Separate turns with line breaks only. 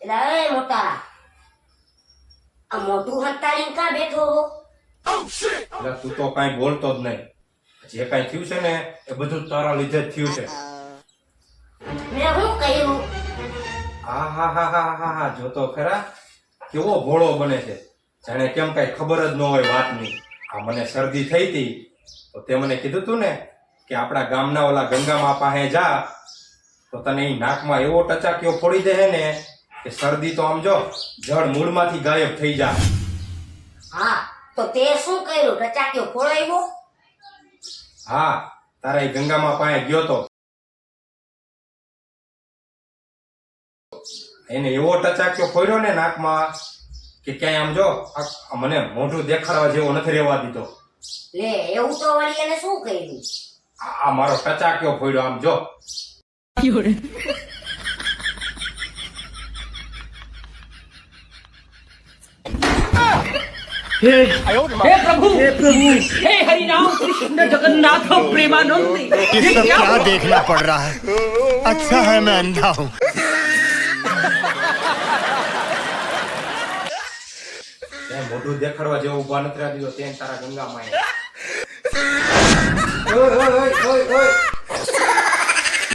એલા મોટા આ મોટું હંતાડીને કા બેઠો
એટલે તું તો કાંઈ બોલતો જ નહીં. જે કાંઈ થયું છે ને એ બધું તારા લીધે જ થયું છે.
મેં
હા હા હા હા હા હા જો તો ખરા. કેવો ભોળો બને છે. જાણે કેમ કાંઈ ખબર જ ન હોય વાતની. આ મને શરદી થઈ હતી. તો તે મને કીધું તું ને કે આપણા ગામના ઓલા ગંગામા પાસે જા તો તને એ નાકમાં એવો ટચાક્યો ફોડી દે ને કે શરદી તો આમ જો જળ મૂળમાંથી ગાયબ થઈ જા.
હા તો તે શું કર્યું? ટચાક્યો ફોડાવ્યો
હા તારા એ ગંગામાં પાસે ગયો તો. એને એવો ટચાક્યો ફોડ્યો ને નાકમાં કે ક્યાંય આમ જો મને મોઢું દેખાડવા જેવો નથી રહેવા દીધો.
લે એવું તો વળી એને શું કર્યું?
આ આ મારો ટચાક્યો ફોડ્યો આમ જો
हे प्रभु हे प्रभु हे हरि राम कृष्ण जगन्नाथ प्रेमानंद
ये सब क्या देखना पड़ रहा है अच्छा है मैं अंधा हूँ
ત્યાં મોઢું દેખાડવા જેવો ઉભા નથી રહ્યા દીધો ત્યાં તારા ગંગામાં 可以可以可以可以可以